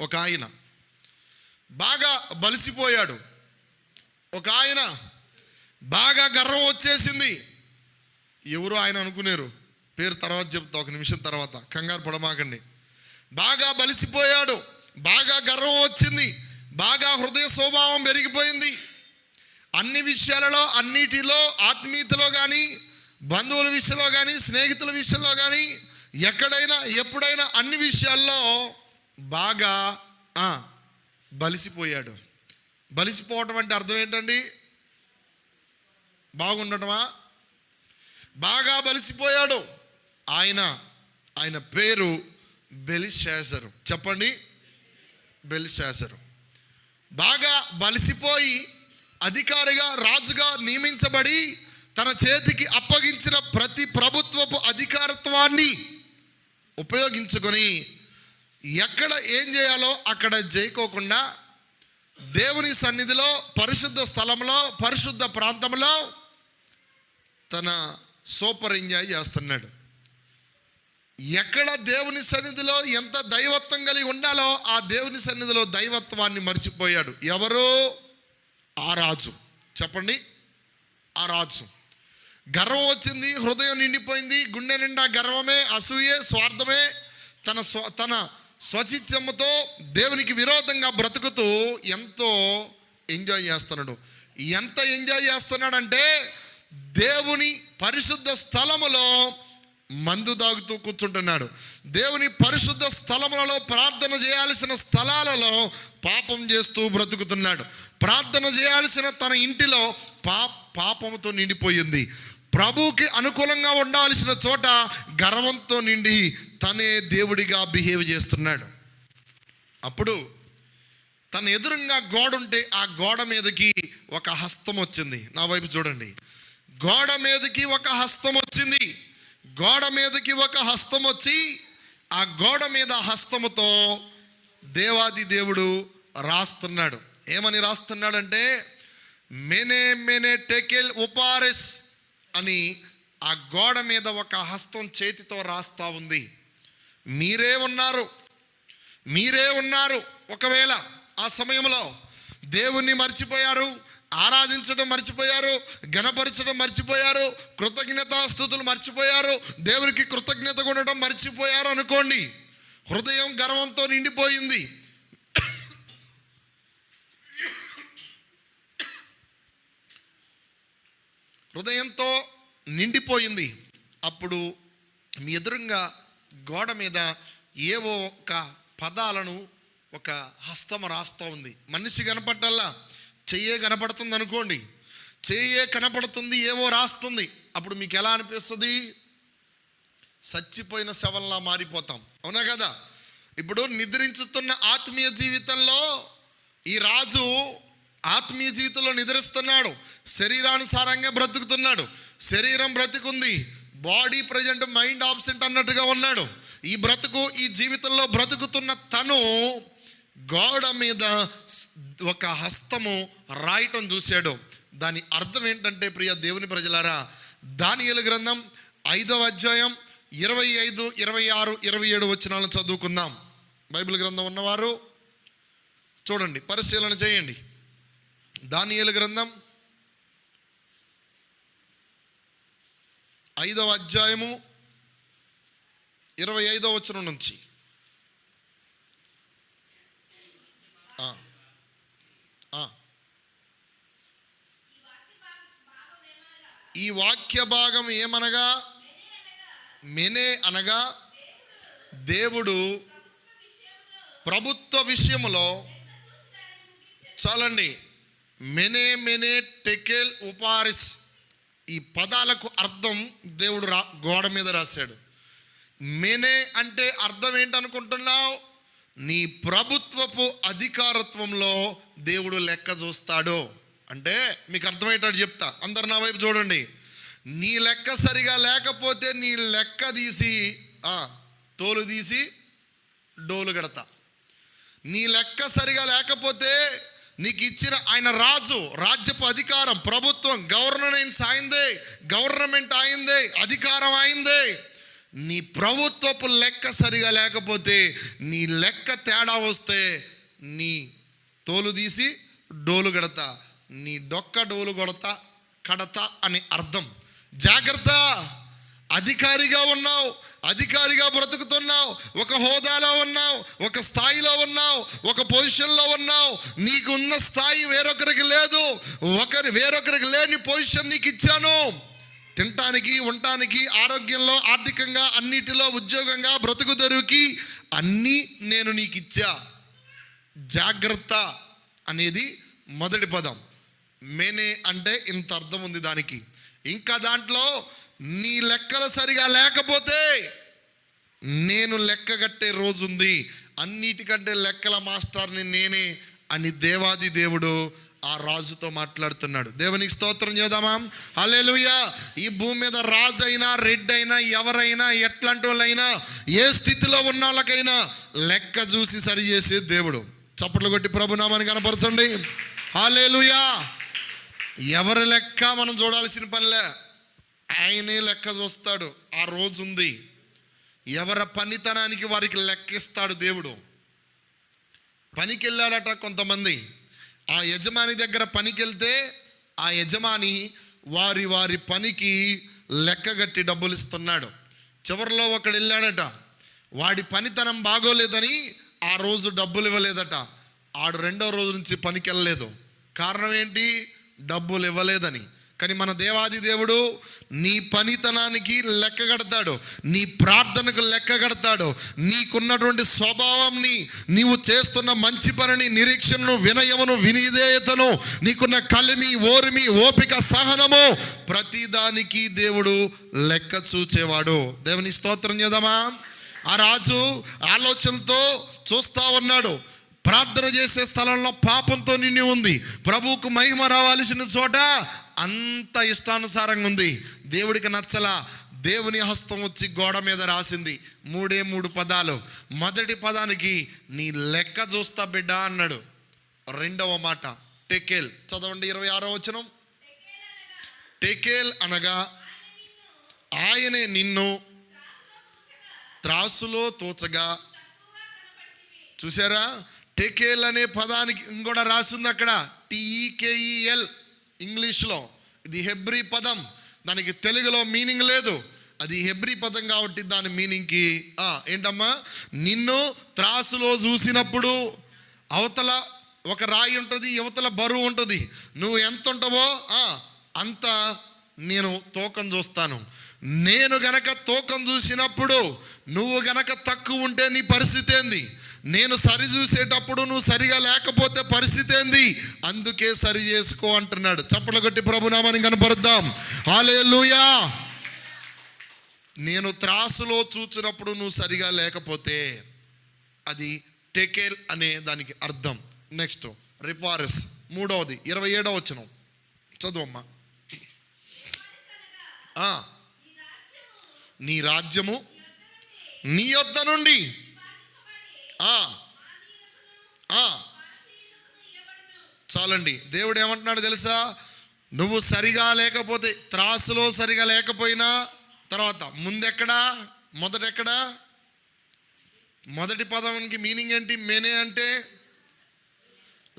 ఒక ఆయన. బాగా బలిసిపోయాడు. ఒక ఆయన బాగా గర్వం వచ్చేసింది. ఎవరు ఆయన అనుకునేరు. పేరు తర్వాత చెప్తా ఒక నిమిషం తర్వాత. కంగారు పడమాకండి. బాగా బలిసిపోయాడు. బాగా గర్వం వచ్చింది. బాగా హృదయ స్వభావం పెరిగిపోయింది. అన్ని విషయాలలో అన్నిటిలో ఆత్మీయతలో కానీ బంధువుల విషయంలో కానీ స్నేహితుల విషయంలో కానీ ఎక్కడైనా ఎప్పుడైనా అన్ని విషయాల్లో బాగా బలిసిపోయాడు. బలిసిపోవటం అంటే అర్థం ఏంటండి? బాగుండటమా? బాగా బలిసిపోయాడు. ఆయన ఆయన పేరు బెలిశాసరు చెప్పండి? బెలిశాసరు బాగా బలిసిపోయి అధికారిగా రాజుగా నియమించబడి తన చేతికి అప్పగించిన ప్రతి ప్రభుత్వపు అధికారత్వాన్ని ఉపయోగించుకొని ఎక్కడ ఏం చేయాలో అక్కడ చేయకోకుండా దేవుని సన్నిధిలో పరిశుద్ధ స్థలంలో పరిశుద్ధ ప్రాంతంలో తన సూపర్ ఎంజాయ్ చేస్తున్నాడు. ఎక్కడ దేవుని సన్నిధిలో ఎంత దైవత్వం కలిగి ఉండాలో ఆ దేవుని సన్నిధిలో దైవత్వాన్ని మర్చిపోయాడు. ఎవరు? ఆ రాజు. చెప్పండి. ఆ రాజు. గర్వం వచ్చింది హృదయం నిండిపోయింది గుండె నిండా గర్వమే అసూయే స్వార్థమే తన స్వ తన స్వచిత్యముతో దేవునికి విరోధంగా బ్రతుకుతూ ఎంతో ఎంజాయ్ చేస్తున్నాడు. ఎంత ఎంజాయ్ చేస్తున్నాడంటే దేవుని పరిశుద్ధ స్థలములో మందు తాగుతూ కూర్చుంటున్నాడు. దేవుని పరిశుద్ధ స్థలములలో ప్రార్థన చేయాల్సిన స్థలాలలో పాపం చేస్తూ బ్రతుకుతున్నాడు. ప్రార్థన చేయాల్సిన తన ఇంటిలో పా పాపంతో నిండిపోయింది. ప్రభువుకి అనుకూలంగా ఉండాల్సిన చోట గర్వంతో నిండి తనే దేవుడిగా బిహేవ్ చేస్తున్నాడు. అప్పుడు తన ఎదురుగా గోడ ఉంటే ఆ గోడ మీదకి ఒక హస్తం వచ్చింది. నా వైపు చూడండి. గోడ మీదకి ఒక హస్తం వచ్చింది. గోడ మీదకి ఒక హస్తం వచ్చి ఆ గోడ మీద హస్తముతో దేవాది దేవుడు రాస్తున్నాడు. ఏమని రాస్తున్నాడంటే మెనే మెనే టెకెల్ ఉపారెస్ అని ఆ గోడ మీద ఒక హస్తం చేతితో రాస్తా ఉంది. మీరే ఉన్నారు. మీరే ఉన్నారు. ఒకవేళ ఆ సమయంలో దేవుణ్ణి మర్చిపోయారు ఆరాధించడం మర్చిపోయారు గణపరచడం మర్చిపోయారు కృతజ్ఞతాస్థుతులు మర్చిపోయారు దేవునికి కృతజ్ఞత ఉండడం మర్చిపోయారు అనుకోండి హృదయం గర్వంతో నిండిపోయింది. హృదయంతో నిండిపోయింది. అప్పుడు మీ ఎదురుగా గోడ మీద ఏవో ఒక పదాలను ఒక హస్తం రాస్తూ ఉంది. మనిషి కనపడ్డల్లా చెయ్యే కనపడుతుంది అనుకోండి చెయ్యే కనపడుతుంది ఏవో రాస్తుంది. అప్పుడు మీకు ఎలా అనిపిస్తుంది? చచ్చిపోయిన శవంలా మారిపోతాం. అవునా కదా? ఇప్పుడు నిద్రించుతున్న ఆత్మీయ జీవితంలో ఈ రాజు ఆత్మీయ జీవితంలో నిద్రిస్తున్నాడు. శరీరానుసారంగా బ్రతుకుతున్నాడు. శరీరం బ్రతుకుంది. బాడీ ప్రజెంట్ మైండ్ ఆబ్సెంట్ అన్నట్టుగా ఉన్నాడు. ఈ బ్రతుకు ఈ జీవితంలో బ్రతుకుతున్న తను గోడ మీద ఒక హస్తము రాయటం చూశాడు. దాని అర్థం ఏంటంటే ప్రియ దేవుని ప్రజలారా దానియలు గ్రంథం ఐదవ అధ్యాయం ఇరవై ఐదు ఇరవై ఆరు ఇరవై ఏడు వచనాలను చదువుకుందాం. బైబిల్ గ్రంథం ఉన్నవారు చూడండి పరిశీలన చేయండి. దానియలు గ్రంథం ఐదవ అధ్యాయము ఇరవై ఐదవ వచనం నుంచి. ఈ వాక్య భాగం ఏమనగా? మెనే అనగా దేవుడు ప్రభుత్వ విషయంలో చాలండి. మెనే మెనే టెకెల్ ఉపారిస్. ఈ పదాలకు అర్థం దేవుడు రా గోడ మీద రాశాడు. మేనే అంటే అర్థం ఏంటనుకుంటున్నావు? నీ ప్రభుత్వపు అధికారత్వంలో దేవుడు లెక్క చూస్తాడు. అంటే మీకు అర్థమయ్యేటట్టు చెప్తా. అందరు నా వైపు చూడండి. నీ లెక్క సరిగా లేకపోతే నీ లెక్క తీసి తోలు తీసి డోలు కడతా. నీ లెక్క సరిగా లేకపోతే నీకు ఇచ్చిన ఆయన రాజు రాజ్యపు అధికారం ప్రభుత్వం గవర్నెన్స్ అయిందే గవర్నమెంట్ అయిందే అధికారం అయిందే నీ ప్రభుత్వపు లెక్క సరిగా లేకపోతే నీ లెక్క తేడా వస్తే నీ తోలు తీసి డోలు కడతా నీ డొక్క డోలు కొడతా కడతా అని అర్థం. జాగ్రత్త! అధికారిగా ఉన్నావు. అధికారిగా బ్రతుకుతున్నావు ఒక హోదాలో ఉన్నావు ఒక స్థాయిలో ఉన్నావు ఒక పొజిషన్లో ఉన్నావు. నీకు ఉన్న స్థాయి వేరొకరికి లేదు ఒకరి వేరొకరికి లేని పొజిషన్ నీకు ఇచ్చాను తినటానికి ఉండటానికి ఆరోగ్యంలో ఆర్థికంగా అన్నిటిలో ఉద్యోగంగా బ్రతుకు తెరువుకి అన్నీ నేను నీకు ఇచ్చా జాగ్రత్త అనేది మొదటి పదం. మేనే అంటే ఇంత అర్థం ఉంది దానికి. ఇంకా దాంట్లో నీ లెక్కలు సరిగా లేకపోతే నేను లెక్క కట్టే రోజుంది. అన్నిటికంటే లెక్కల మాస్టర్ని నేనే అని దేవాది దేవుడు ఆ రాజుతో మాట్లాడుతున్నాడు. దేవునికి స్తోత్రం చేద్దామా? హల్లెలూయా! ఈ భూమి మీద రాజు అయినా రెడ్ అయినా ఎవరైనా ఎట్లాంటి వాళ్ళైనా ఏ స్థితిలో ఉన్న వాళ్ళకైనా లెక్క చూసి సరి చేసే దేవుడు. చప్పట్లు కొట్టి ప్రభునామాన్ని కనపరచండి. హల్లెలూయా! ఎవరి లెక్క మనం చూడాల్సిన పనిలే. ఆయనే లెక్క చూస్తాడు. ఆ రోజు ఉంది ఎవరి పనితనానికి వారికి లెక్కిస్తాడు దేవుడు. పనికి వెళ్ళారట కొంతమంది. ఆ యజమాని దగ్గర పనికి వెళ్తే ఆ యజమాని వారి వారి పనికి లెక్కగట్టి డబ్బులు ఇస్తున్నాడు. చివరిలో ఒకడు వెళ్ళాడట. వాడి పనితనం బాగోలేదని ఆ రోజు డబ్బులు ఇవ్వలేదట. ఆడు రెండో రోజు నుంచి పనికి వెళ్ళలేదు కారణం ఏంటి? డబ్బులు ఇవ్వలేదని. కానీ మన దేవాది దేవుడు నీ పనితనానికి లెక్క కడతాడు నీ ప్రార్థనకు లెక్క కడతాడు. నీకున్నటువంటి స్వభావంని నీవు చేస్తున్న మంచి పనిని నిరీక్షణను వినయమును వినిదేయతను నీకున్న కలిమి ఓరిమి ఓపిక సహనము ప్రతిదానికి దేవుడు లెక్క చూచేవాడు. దేవుని స్తోత్రం చేద్దామా? ఆ రాజు ఆలోచనతో చూస్తా ఉన్నాడు. ప్రార్థన చేసే స్థలంలో పాపంతో నిండి ఉంది. ప్రభువుకు మహిమ రావాల్సిన చోట అంత ఇష్టానుసారంగా ఉంది. దేవుడికి నచ్చలా దేవుని హస్తం వచ్చి గోడ మీద రాసింది. మూడే మూడు పదాలు. మొదటి పదానికి నీ లెక్క చూస్తా బిడ్డ అన్నాడు. రెండవ మాట టెకేల్. చదవండి ఇరవై ఆరో వచనం. టెకేల్ అనగా ఆయనే నిన్ను త్రాసులో తోచగా చూసారా టెకేల్ అనే పదానికి ఇంకోటి రాసింది అక్కడ. టీఈకేఈఎల్ ఇంగ్లీష్లో. ఇది హెబ్రీ పదం. దానికి తెలుగులో మీనింగ్ లేదు. అది హెబ్రీ పదం కాబట్టి దాని మీనింగ్కి ఏంటమ్మా? నిన్ను త్రాసులో చూసినప్పుడు అవతల ఒక రాయి ఉంటుంది యువతల బరువు ఉంటుంది. నువ్వు ఎంత ఉంటావో అంత నేను తూకం చూస్తాను. నేను గనక తూకం చూసినప్పుడు నువ్వు గనక తక్కువ ఉంటే నీ పరిస్థితి ఏంది? నేను సరి చూసేటప్పుడు నువ్వు సరిగా లేకపోతే పరిస్థితి ఏంది? అందుకే సరి చేసుకో అంటున్నాడు. చప్పట్లు కొట్టి ప్రభునామాన్ని కనపరుద్దాం. హాలేలుయా నేను త్రాసులో చూచినప్పుడు నువ్వు సరిగా లేకపోతే అది టెకేల్ అనే దానికి అర్థం. నెక్స్ట్ రిఫారస్ మూడవది ఇరవై ఏడవ వచ్చిన చదువమ్మా. నీ రాజ్యము నీ యొద్ద నుండి చాలండి. దేవుడు ఏమంటున్నాడు తెలుసా? నువ్వు సరిగా లేకపోతే త్రాసులో సరిగా లేకపోయినా తర్వాత ముందెక్కడా? మొదటెక్కడా? మొదటి పదానికి మీనింగ్ ఏంటి? మేనే అంటే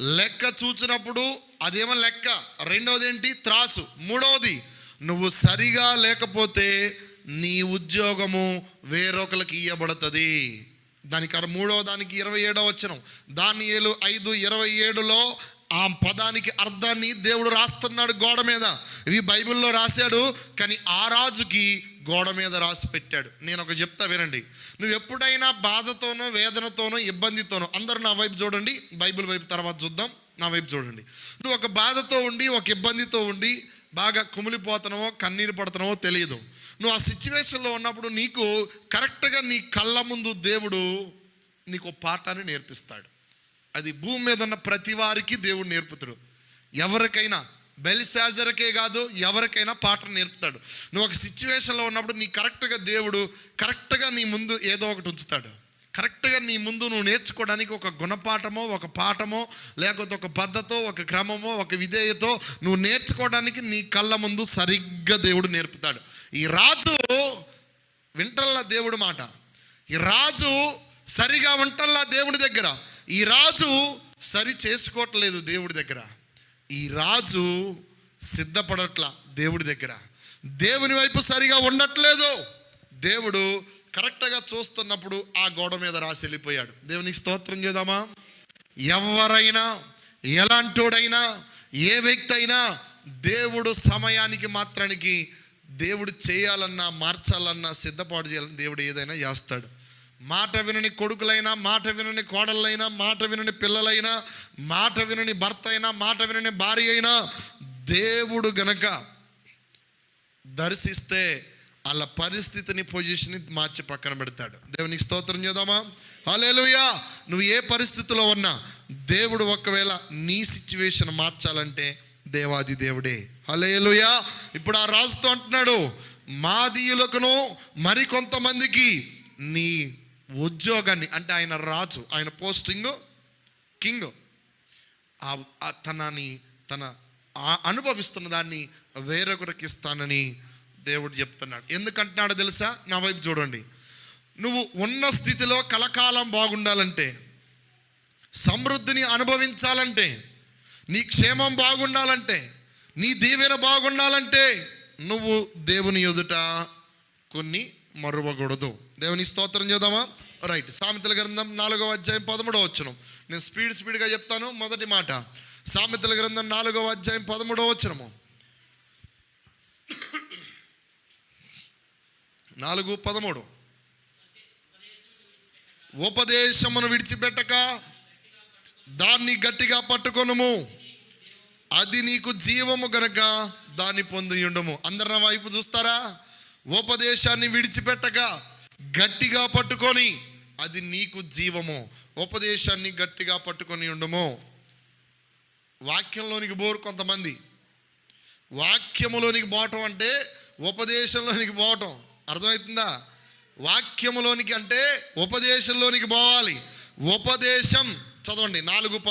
లెక్క చూచినప్పుడు అదేమో లెక్క. రెండవది ఏంటి త్రాసు. మూడవది నువ్వు సరిగా లేకపోతే నీ ఉద్యోగము వేరొకరికి ఇవ్వబడుతుంది దానికి అర- మూడవ దానికి ఇరవై ఏడవ వచ్చిన దాని ఏలు ఐదు ఇరవై ఏడులో ఆ పదానికి అర్థాన్ని దేవుడు రాస్తున్నాడు గోడ మీద. ఇవి బైబిల్లో రాశాడు కానీ ఆ రాజుకి గోడ మీద రాసి పెట్టాడు. నేను ఒక చెప్తా వినండి. నువ్వు ఎప్పుడైనా బాధతోనో వేదనతోనో ఇబ్బందితోనో అందరూ నా వైపు చూడండి బైబిల్ వైపు తర్వాత చూద్దాం నా వైపు చూడండి. నువ్వు ఒక బాధతో ఉండి ఒక ఇబ్బందితో ఉండి బాగా కుమిలిపోతున్నావో కన్నీరు పడుతున్నావో తెలియదు నువ్వు ఆ సిచ్యువేషన్లో ఉన్నప్పుడు నీకు కరెక్ట్గా నీ కళ్ళ ముందు దేవుడు నీకు ఒక పాఠాన్ని నేర్పిస్తాడు. అది భూమి మీద ఉన్న ప్రతి వారికి దేవుడు నేర్పుతాడు. ఎవరికైనా బెలిసాజర్కే కాదు ఎవరికైనా పాఠం నేర్పుతాడు. నువ్వు ఒక సిచ్యువేషన్లో ఉన్నప్పుడు నీ కరెక్ట్గా దేవుడు కరెక్ట్గా నీ ముందు ఏదో ఒకటి ఉంచుతాడు. కరెక్ట్గా నీ ముందు నువ్వు నేర్చుకోవడానికి ఒక గుణపాఠమో ఒక పాఠమో లేకపోతే ఒక పద్ధతో ఒక క్రమమో ఒక విధేయతో నువ్వు నేర్చుకోవడానికి నీ కళ్ళ ముందు సరిగ్గా దేవుడు నేర్పుతాడు. ఈ రాజు వింటల్లా దేవుడు మాట. ఈ రాజు సరిగా ఉంటల్లా దేవుడి దగ్గర. ఈ రాజు సరి చేసుకోవట్లేదు దేవుడి దగ్గర. ఈ రాజు సిద్ధపడట్లా దేవుడి దగ్గర. దేవుని వైపు సరిగా ఉండట్లేదు. దేవుడు కరెక్ట్గా చూస్తున్నప్పుడు ఆ గోడ మీద రాసి వెళ్ళిపోయాడు. దేవునికి స్తోత్రం చేద్దామా? ఎవరైనా ఎలాంటోడైనా ఏ వ్యక్తి అయినా దేవుడు సమయానికి మాత్రానికి దేవుడు చేయాలన్నా మార్చాలన్నా సిద్ధపాటు చేయాలన్నా దేవుడు ఏదైనా చేస్తాడు. మాట వినని కొడుకులైనా మాట వినని కోడళ్ళైనా మాట వినని పిల్లలైనా మాట వినని భర్త అయినా మాట వినని భార్య అయినా దేవుడు గనక దర్శిస్తే వాళ్ళ పరిస్థితిని పొజిషన్ మార్చి పక్కన పెడతాడు. దేవునికి స్తోత్రం చేద్దామా? హలేలుయా నువ్వు ఏ పరిస్థితిలో ఉన్నా దేవుడు ఒకవేళ నీ సిచ్యువేషన్ మార్చాలంటే దేవాది దేవుడే. హలేలుయా ఇప్పుడు ఆ రాజుతో అంటున్నాడు మాదీయులకును మరికొంతమందికి నీ ఉద్యోగాన్ని అంటే ఆయన రాజు ఆయన పోస్టింగ్ కింగ్ తనని తన అనుభవిస్తున్న దాన్ని వేరొకరికి ఇస్తానని దేవుడు చెప్తున్నాడు. ఎందుకంటున్నాడో తెలుసా? నా వైపు చూడండి. నువ్వు ఉన్న స్థితిలో కలకాలం బాగుండాలంటే సమృద్ధిని అనుభవించాలంటే నీ క్షేమం బాగుండాలంటే నీ దీవెన బాగుండాలంటే నువ్వు దేవుని ఎదుట కొన్ని మరువకూడదు. దేవుని స్తోత్రం చేద్దామా? రైట్ సామెతల గ్రంథం నాలుగవ అధ్యాయం పదమూడవ వచ్చును నేను స్పీడ్ స్పీడ్గా చెప్తాను మొదటి మాట. సామెతల గ్రంథం నాలుగవ అధ్యాయం పదమూడవ వచ్చనము నాలుగు పదమూడు. ఉపదేశమును విడిచిపెట్టక దాన్ని గట్టిగా పట్టుకొనుము. అది నీకు జీవము గనక దాన్ని పొందియుండము అందరు నా వైపు చూస్తారా? ఉపదేశాన్ని విడిచిపెట్టక గట్టిగా పట్టుకొని అది నీకు జీవము. ఉపదేశాన్ని గట్టిగా పట్టుకొని ఉండము. వాక్యంలోనికి బోరు కొంతమంది. వాక్యములోనికి పోవటం అంటే ఉపదేశంలోనికి పోవటం. అర్థమవుతుందా? వాక్యములోనికి అంటే ఉపదేశంలోనికి పోవాలి. ఉపదేశం. చదవండి. నాలుగు పద